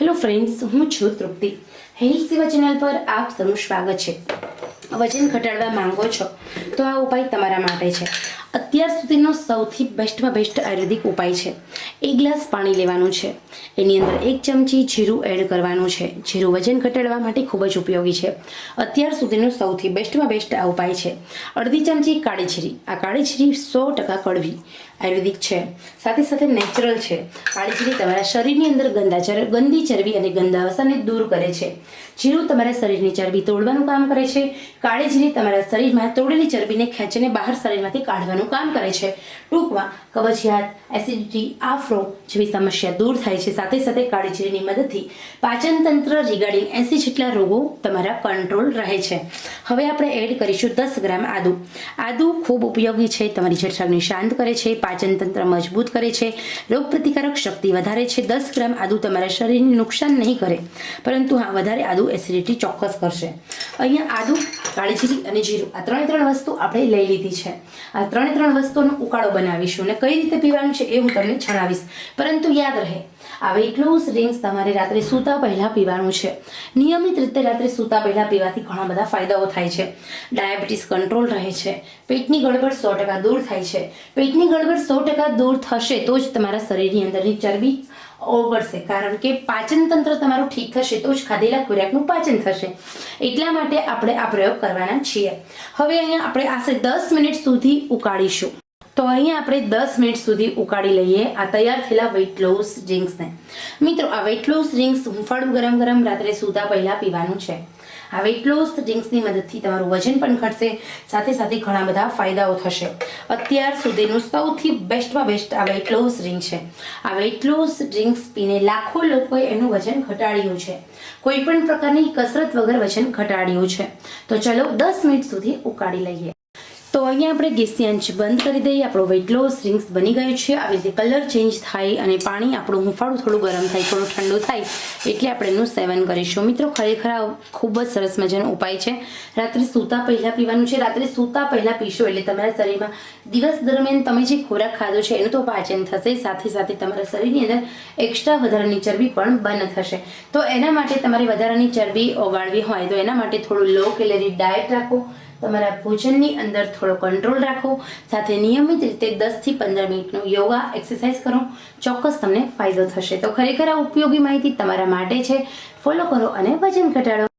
Hello friends હું છું તૃપ્તિ. Health સેવા ચેનલ પર આપ સૌનું સ્વાગત છે. વજન ઘટાડવા માંગો છો, તો આ ઉપાય તમારા માટે છે. અત્યાર સુધીનો સૌથી બેસ્ટમાં બેસ્ટ આયુર્વેદિક ઉપાય છે. એક ગ્લાસ પાણી લેવાનું છે. એની અંદર એક ચમચી જીરું એડ કરવાનું છે. જીરું વજન ઘટાડવા માટે ખૂબ જ ઉપયોગી છે. અત્યાર સુધીનો સૌથી બેસ્ટમાં બેસ્ટ આ ઉપાય છે. અડધી ચમચી કાળી જીરી. આ કાળી જીરી સો ટકા કડવી. આયુર્વેદિક છે. સાથે સાથે નેચરલ છે. કાળી જીરી તમારા શરીરની અંદર ગંદા ગંદી ચરબી અને ગંદા વસાને દૂર કરે છે. જીરું તમારા શરીરની ચરબી તોડવાનું કામ કરે છે. કાળી જીરી તમારા શરીરમાં તોડેલી ચરબીને ખેંચીને બહાર શરીરમાંથી કાઢવાનું કામ કરે છે. ટૂંકમાં કબજિયાત એસિડિટી આફ્રો જેવી સમસ્યા દૂર થાય છે. સાથે સાથે કાળી જીરીની મદદથી પાચનતંત્ર રિગાર્ડિંગ એસી જેટલા રોગો તમારા કંટ્રોલ રહે છે. હવે આપણે એડ કરીશું દસ ગ્રામ આદુ. આદુ ખૂબ ઉપયોગી છે. તમારી જઠરાગને શાંત કરે છે. પાચન તંત્ર મજબૂત કરે છે. રોગ પ્રતિકારક શક્તિ વધારે છે. દસ ગ્રામ આદુ તમારા શરીરને નુકસાન નહીં કરે. પરંતુ હા, વધારે આદુ એસિડિટી ચોક્કસ કરશે. અહીંયા આદુ, કાળીજીરી અને જીરું, આ ત્રણે ત્રણ વસ્તુ આપણે લઈ લીધી છે. આ ત્રણે ત્રણ વસ્તુનો ઉકાળો બનાવીશું. અને કઈ રીતે પીવાનું છે એ હું તમને જણાવીશ. પરંતુ યાદ રહે આ એટલું લોસ ડ્રિંક્સ તમારે રાત્રે સૂતા પહેલાં પીવાનું છે. નિયમિત રીતે રાત્રે સૂતા પહેલાં પીવાથી ઘણા બધા ફાયદાઓ થાય છે. ડાયાબિટીસ કંટ્રોલ રહે છે. પેટની ગડબડ સો ટકા દૂર થાય છે. પેટની ગડબડ સો ટકા દૂર થશે તો જ તમારા શરીરની અંદરની ચરબી ઓગળશે. કારણ કે પાચન તંત્ર તમારું ઠીક થશે તો જ ખાધેલા ખોરાકનું પાચન થશે. એટલા માટે આપણે આ પ્રયોગ કરવાના છીએ. હવે અહીંયા આપણે આશરે દસ મિનિટ સુધી ઉકાળીશું. તો અહીંયા આપણે દસ મિનિટ સુધી ઉકાળી લઈએ. આ તૈયાર થયેલા વેઇટ લોસ ડ્રિંક્સને મિત્રો, આ વેઇટ લોસ ડ્રિંક્સ હુંફાળું ગરમ ગરમ રાત્રે સૂતા પહેલાં પીવાનું છે. આ વેઇટ લોસ ડ્રિંક્સની મદદથી તમારું વજન પણ ઘટશે, સાથે સાથે ઘણા બધા ફાયદાઓ થશે. અત્યાર સુધીનું સૌથી બેસ્ટમાં બેસ્ટ આ વેઇટ લોસ ડ્રિંક છે. આ વેઇટ લોસ ડ્રિંક્સ પીને લાખો લોકોએ એનું વજન ઘટાડ્યું છે. કોઈ પણ પ્રકારની કસરત વગર વજન ઘટાડ્યું છે. તો ચલો દસ મિનિટ સુધી ઉકાળી લઈએ. તો અહીંયા આપણે ગેસની આંચ બંધ કરી દઈએ. આપણો વેઇટ લોસ ડ્રિંક્સ બની ગયું છે. આવી રીતે કલર ચેન્જ થાય અને પાણી આપણું હુંફાળું થોડું ગરમ થાય, થોડું ઠંડુ થાય એટલે આપણે એનું સેવન કરીશું. મિત્રો, ખરેખર ખૂબ જ સરસ મજાનો ઉપાય છે. રાત્રે સૂતા પહેલાં પીવાનું છે. રાત્રે સૂતા પહેલાં પીશો એટલે તમારા શરીરમાં દિવસ દરમિયાન તમે જે ખોરાક ખાધો છે, એનું તો પાચન થશે. સાથે સાથે તમારા શરીરની અંદર એક્સ્ટ્રા વધારાની ચરબી પણ બંધ થશે. તો એના માટે તમારે વધારાની ચરબી ઓગાળવી હોય તો એના માટે થોડું લો કેલેરી ડાયટ રાખો. તમારા ભોજનની અંદર થોડો કંટ્રોલ રાખો. સાથે નિયમિત રીતે દસથી પંદર મિનિટનો યોગા એક્સરસાઇઝ કરો. ચોક્કસ તમને ફાયદો થશે. તો ખરેખર આ ઉપયોગી માહિતી તમારા માટે છે. ફોલો કરો અને વજન ઘટાડો.